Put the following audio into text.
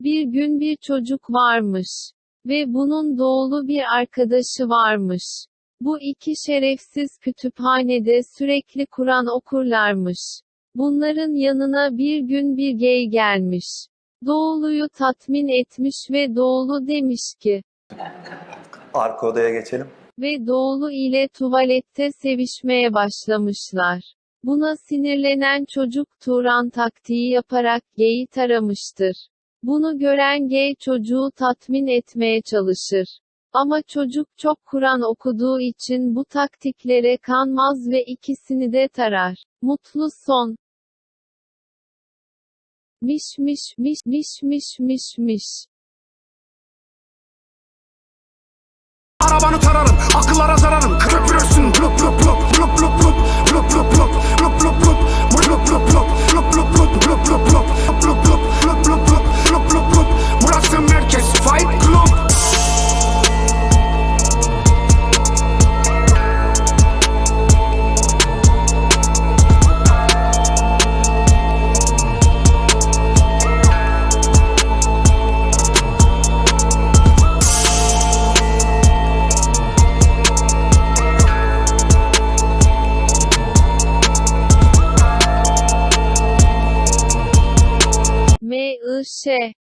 Bir gün bir çocuk varmış. Ve bunun doğulu bir arkadaşı varmış. Bu iki şerefsiz kütüphanede sürekli Kur'an okurlarmış. Bunların yanına bir gün bir gey gelmiş. Doğuluyu tatmin etmiş ve Doğulu demiş ki, Arka odaya geçelim. ve Doğulu ile tuvalette sevişmeye başlamışlar. Buna sinirlenen çocuk Turan taktiği yaparak geyi taramıştır. Bunu gören gay çocuğu tatmin etmeye çalışır. Ama çocuk çok Kur'an okuduğu için bu taktiklere kanmaz ve ikisini de tarar. Mutlu son. Miş miş miş miş miş miş miş. Arabanı tararım, akıllara Luxê